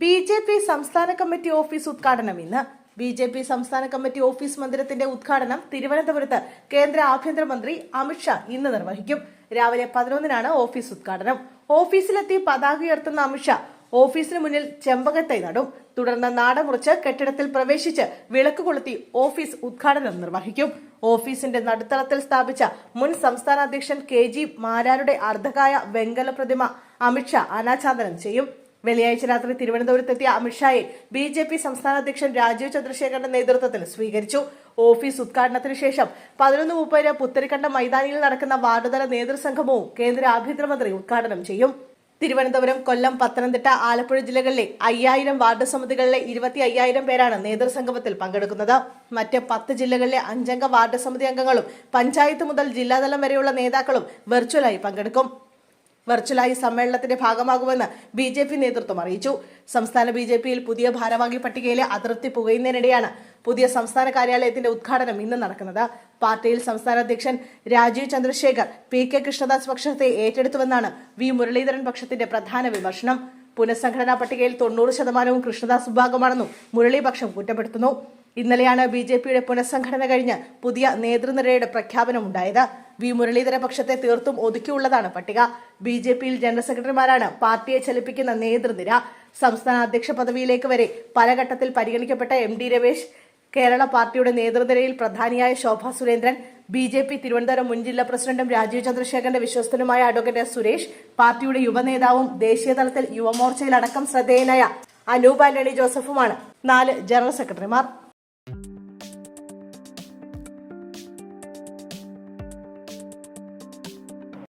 B J P സംസ്ഥാന committee office ഉദ്ഘാടനം ഇന്ന്. ബി ജെ പി സംസ്ഥാന കമ്മിറ്റി ഓഫീസ് മന്ദിരത്തിന്റെ ഉദ്ഘാടനം തിരുവനന്തപുരത്ത് കേന്ദ്ര ആഭ്യന്തരമന്ത്രി അമിത്ഷാ ഇന്ന് നിർവഹിക്കും. രാവിലെ പതിനൊന്നിനാണ് ഓഫീസ് ഉദ്ഘാടനം. ഓഫീസിലെത്തി പതാക ഉയർത്തുന്ന അമിത്ഷാ ഓഫീസിന് മുന്നിൽ ചെമ്പകത്തൈ നടും. തുടർന്ന് നാട മുറിച്ച് കെട്ടിടത്തിൽ പ്രവേശിച്ച് വിളക്ക് കൊളുത്തി ഓഫീസ് ഉദ്ഘാടനം നിർവഹിക്കും. ഓഫീസിന്റെ നടുത്തളത്തിൽ സ്ഥാപിച്ച മുൻ സംസ്ഥാന അധ്യക്ഷൻ കെ ജി മാരാരുടെ അർദ്ധകായ വെങ്കല പ്രതിമ അമിത്ഷാ അനാച്ഛാദനം ചെയ്യും. വെള്ളിയാഴ്ച രാത്രി തിരുവനന്തപുരത്തെത്തിയ അമിത്ഷായെ ബി ജെ പി സംസ്ഥാന അധ്യക്ഷൻ രാജീവ് ചന്ദ്രശേഖരന്റെ നേതൃത്വത്തിൽ സ്വീകരിച്ചു. ഓഫീസ് ഉദ്ഘാടനത്തിന് ശേഷം പതിനൊന്ന് മുപ്പതിന് പുത്തരിക്കണ്ട മൈതാനിയിൽ നടക്കുന്ന വാർഡുതല നേതൃസംഗമവും കേന്ദ്ര ആഭ്യന്തരമന്ത്രി ഉദ്ഘാടനം ചെയ്യും. തിരുവനന്തപുരം കൊല്ലം പത്തനംതിട്ട ആലപ്പുഴ ജില്ലകളിലെ അയ്യായിരം വാർഡ് സമിതികളിലെ ഇരുപത്തി അയ്യായിരം പേരാണ് നേതൃസംഗമത്തിൽ പങ്കെടുക്കുന്നത്. മറ്റ് പത്ത് ജില്ലകളിലെ അഞ്ചംഗ വാർഡ് സമിതി അംഗങ്ങളും പഞ്ചായത്ത് മുതൽ ജില്ലാതലം വരെയുള്ള നേതാക്കളും വെർച്വലായി പങ്കെടുക്കും. വെർച്വലായി സമ്മേളനത്തിന്റെ ഭാഗമാകുമെന്ന് ബി ജെ പി നേതൃത്വം അറിയിച്ചു. സംസ്ഥാന ബി ജെ പിയിൽ പുതിയ ഭാരവാഹി പട്ടികയിലെ അതൃപ്തി പുകയുന്നതിനിടെയാണ് പുതിയ സംസ്ഥാന കാര്യാലയത്തിന്റെ ഉദ്ഘാടനം ഇന്ന് നടക്കുന്നത്. പാർട്ടിയിൽ സംസ്ഥാന അധ്യക്ഷൻ രാജീവ് ചന്ദ്രശേഖർ പി കെ കൃഷ്ണദാസ് പക്ഷത്തെ ഏറ്റെടുത്തുവെന്നാണ് വി മുരളീധരൻ പക്ഷത്തിന്റെ പ്രധാന വിമർശനം. പുനഃസംഘടനാ പട്ടികയിൽ തൊണ്ണൂറ് ശതമാനവും കൃഷ്ണദാസ് വിഭാഗമാണെന്നും മുരളീപക്ഷം കുറ്റപ്പെടുത്തുന്നു. ഇന്നലെയാണ് ബി ജെ പിയുടെ പുനഃസംഘടന കഴിഞ്ഞ് പുതിയ നേതൃനിരയുടെ പ്രഖ്യാപനമുണ്ടായത് വി മുരളീധര പക്ഷത്തെ തീർത്തും ഒതുക്കിയുള്ളതാണ് പട്ടിക. ബി ജെ പിയിൽ ജനറൽ സെക്രട്ടറിമാരാണ് പാർട്ടിയെ ചലിപ്പിക്കുന്ന നേതൃനിര. സംസ്ഥാന അധ്യക്ഷ പദവിയിലേക്ക് വരെ പല ഘട്ടത്തിൽ പരിഗണിക്കപ്പെട്ട എം ഡി രമേശ് കേരള പാർട്ടിയുടെ നേതൃനിരയിൽ പ്രധാനിയായ Shobha Surendran B J P Thiruvananthapuram മുൻ ജില്ലാ പ്രസിഡന്റും രാജീവ് ചന്ദ്രശേഖരന്റെ വിശ്വസ്തനുമായ അഡ്വക്കേറ്റ് സുരേഷ് പാർട്ടിയുടെ യുവനേതാവും ദേശീയ തലത്തിൽ യുവമോർച്ചയിലടക്കം ശ്രദ്ധേയനായ അനൂപ് ആന്റണി ജോസഫുമാണ് നാല് ജനറൽ സെക്രട്ടറിമാർ